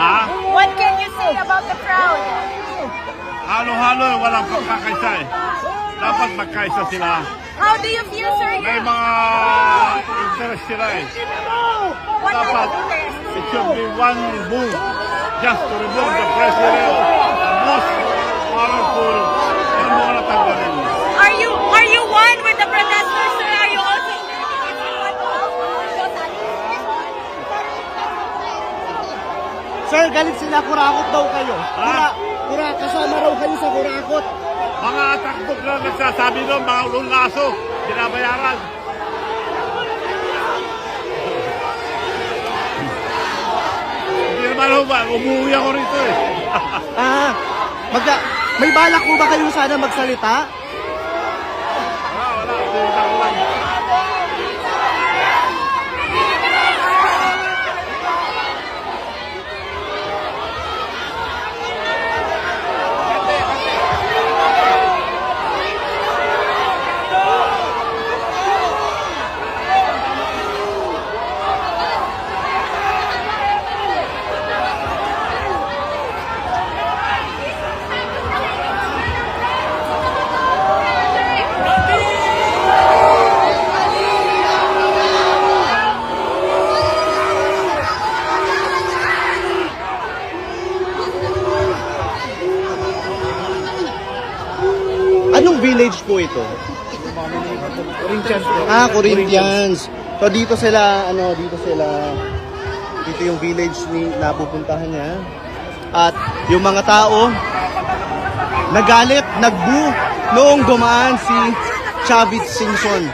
What can you say about the crowd? Halo-halo, walang pagkakaisa eh. Dapat magkaisa sila. How do you feel, sir? May mga interest sila eh. What Dapat, it should be one move just to remove the president. Sir, galit sila, kurakot daw kayo. Kura, kura, kasama raw kayo sa kurakot. Mga takbok na nagsasabi doon, mga ululaso, binabayaran. Hindi naman ho ba, umuwi ako rito eh. Ah, magka, may balak po ba kayo sana magsalita? Village po ito? Corinthians Ah, Corinthians. So dito sila, ano, dito sila, dito yung village ni napupuntahan niya. At yung mga tao, nagalit, nagbu, noong dumaan si Chavit Simpson.